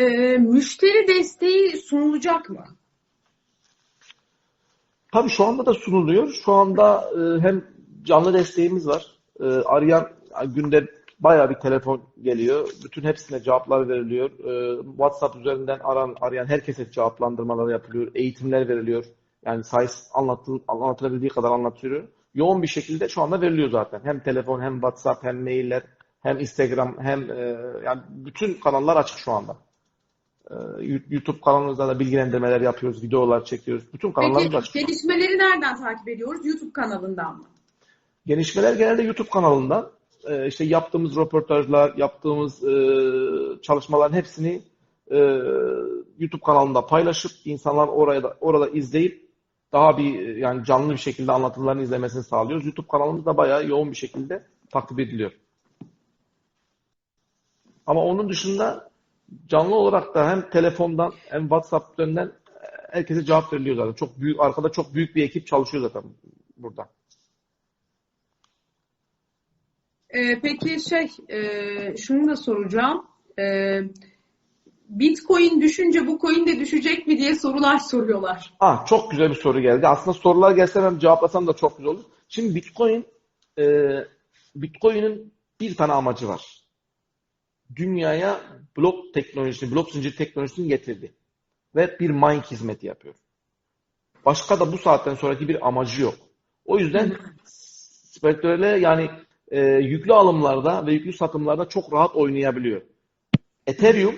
e, müşteri desteği sunulacak mı? Tabii şu anda da sunuluyor. Şu anda e, hem canlı desteğimiz var. E, arayan günde bayağı bir telefon geliyor. Bütün hepsine cevaplar veriliyor. E, WhatsApp üzerinden aran, arayan herkese cevaplandırmalar yapılıyor. Eğitimler veriliyor. Yani sayıs anlatıl, anlatılabildiği kadar anlatıyor. Yoğun bir şekilde şu anda veriliyor zaten. Hem telefon hem WhatsApp hem mailler hem Instagram hem e, yani bütün kanallar açık şu anda. E, YouTube kanalımızda da bilgilendirmeler yapıyoruz, videolar çekiyoruz. Bütün kanallarımız açık. gelişmeleri nereden takip ediyoruz? YouTube kanalından mı? Gelişmeler genelde YouTube kanalından. Ee, işte yaptığımız röportajlar, yaptığımız e, çalışmaların hepsini e, YouTube kanalında paylaşıp insanlar oraya da, orada izleyip daha bir yani canlı bir şekilde anlatımlarını izlemesini sağlıyoruz. YouTube kanalımız da bayağı yoğun bir şekilde takip ediliyor. Ama onun dışında canlı olarak da hem telefondan hem WhatsApp üzerinden herkese cevap veriliyor zaten. Çok büyük arkada çok büyük bir ekip çalışıyor zaten burada. Ee, peki şey, e, şunu da soracağım. Ee, Bitcoin düşünce bu coin de düşecek mi diye sorular soruyorlar. Ah, çok güzel bir soru geldi. Aslında sorular gelse ben cevaplasam da çok güzel olur. Şimdi Bitcoin, e, Bitcoin'in bir tane amacı var. Dünyaya blok teknolojisini, blok zincir teknolojisini getirdi. Ve bir mining hizmeti yapıyor. Başka da bu saatten sonraki bir amacı yok. O yüzden spektrale yani e, yüklü alımlarda ve yüklü satımlarda çok rahat oynayabiliyor. Ethereum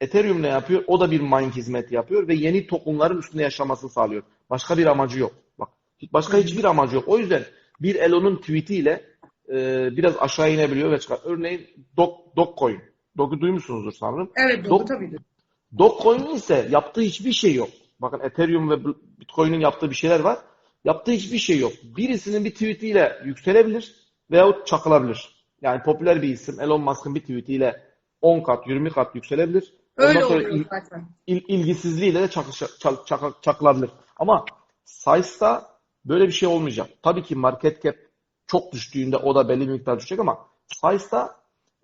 Ethereum ne yapıyor? O da bir mining hizmeti yapıyor ve yeni tokenların üstünde yaşamasını sağlıyor. Başka bir amacı yok. Bak, başka hiçbir amacı yok. O yüzden bir Elon'un tweetiyle e, biraz aşağı inebiliyor ve çıkar. Örneğin Dog, Dogcoin. Dog'u duymuşsunuzdur sanırım. Evet, doğru Dog- tabii. de. Dogecoin'in ise yaptığı hiçbir şey yok. Bakın Ethereum ve Bitcoin'in yaptığı bir şeyler var. Yaptığı hiçbir şey yok. Birisinin bir tweetiyle yükselebilir veyahut çakılabilir. Yani popüler bir isim Elon Musk'ın bir tweetiyle 10 kat, 20 kat yükselebilir. Ondan Öyle sonra oluyor il- zaten. il- ilgisizliğiyle de çakı- çak- çak- çakılabilir. Ama Size'da böyle bir şey olmayacak. Tabii ki market cap çok düştüğünde o da belli bir miktar düşecek ama Size'da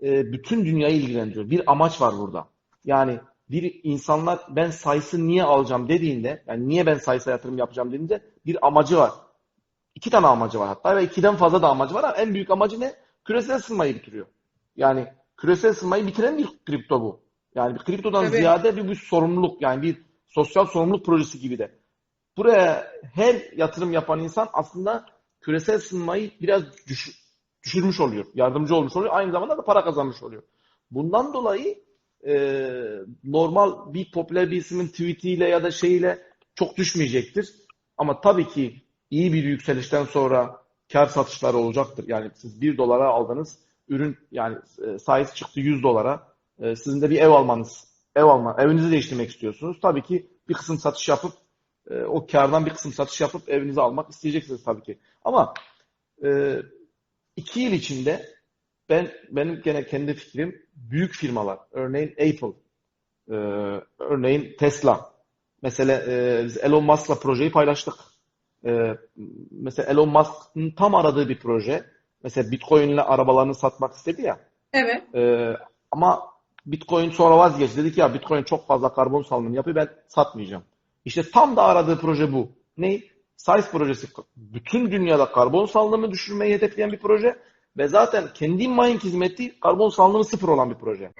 e, bütün dünyayı ilgilendiriyor. Bir amaç var burada. Yani bir insanlar ben Size'ı niye alacağım dediğinde, yani niye ben Size'a yatırım yapacağım dediğinde bir amacı var. İki tane amacı var hatta ve ikiden fazla da amacı var ama en büyük amacı ne? Küresel ısınmayı bitiriyor. Yani küresel ısınmayı bitiren bir kripto bu. Yani bir kriptodan Tabii. ziyade bir, bir sorumluluk yani bir sosyal sorumluluk projesi gibi de. Buraya her yatırım yapan insan aslında küresel ısınmayı biraz düş- düşürmüş oluyor. Yardımcı olmuş oluyor. Aynı zamanda da para kazanmış oluyor. Bundan dolayı e, normal bir popüler bir ismin tweetiyle ya da şeyiyle çok düşmeyecektir. Ama tabii ki iyi bir yükselişten sonra kar satışları olacaktır. Yani siz 1 dolara aldınız ürün yani e, size çıktı 100 dolara. E, sizin de bir ev almanız, ev alma, evinizi değiştirmek istiyorsunuz. Tabii ki bir kısım satış yapıp e, o kardan bir kısım satış yapıp evinizi almak isteyeceksiniz tabii ki. Ama e, iki yıl içinde ben benim gene kendi fikrim büyük firmalar, örneğin Apple, e, örneğin Tesla. Mesela e, biz Elon Musk'la projeyi paylaştık. E, mesela Elon Musk'ın tam aradığı bir proje. Mesela Bitcoin'le arabalarını satmak istedi ya. Evet. E, ama Bitcoin sonra vazgeçti. Dedi ki ya Bitcoin çok fazla karbon salınımı yapıyor ben satmayacağım. İşte tam da aradığı proje bu. Ne? Size projesi. Bütün dünyada karbon salınımı düşürmeyi hedefleyen bir proje ve zaten kendi mining hizmeti karbon salınımı sıfır olan bir proje.